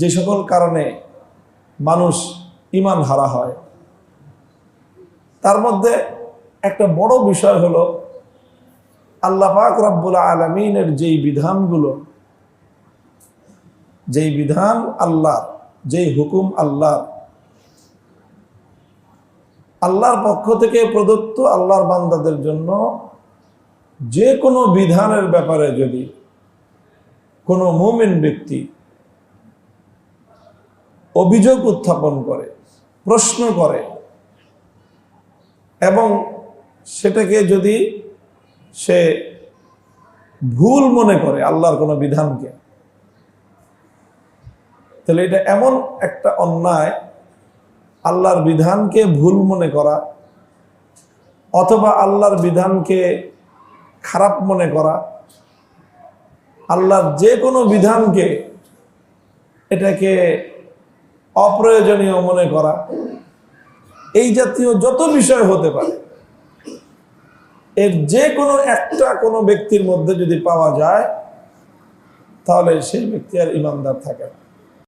যে সকল কারণে মানুষ ইমান হারা হয়, তার মধ্যে একটা বড় বিষয় হলো আল্লাহ পাক রব্বুল আলমিনের যেই বিধানগুলো, যেই বিধান আল্লাহ যেই হুকুম আল্লাহ আল্লাহর পক্ষ থেকে প্রদত্ত আল্লাহর বান্দাদের জন্য যে কোনো বিধানের ব্যাপারে যদি কোনো মুমিন ব্যক্তি অভিযোগ উত্থাপন করে, প্রশ্ন করে এবং সেটাকে যদি সে ভুল মনে করে আল্লাহর কোনো বিধানকে, তাহলে এটা এমন একটা অন্যায়, আল্লাহর বিধানকে ভুল মনে করা অথবা আল্লাহর বিধানকে খারাপ মনে করা, আল্লাহর যে কোনো বিধানকে এটাকে অপ্রয়োজনীয় মনে করা। এই জাতীয় যত বিষয় হতে পারে, এর যে কোনো একটা কোনো ব্যক্তির মধ্যে যদি পাওয়া যায়, তাহলে সেই ব্যক্তি আর ইমানদার থাকে না।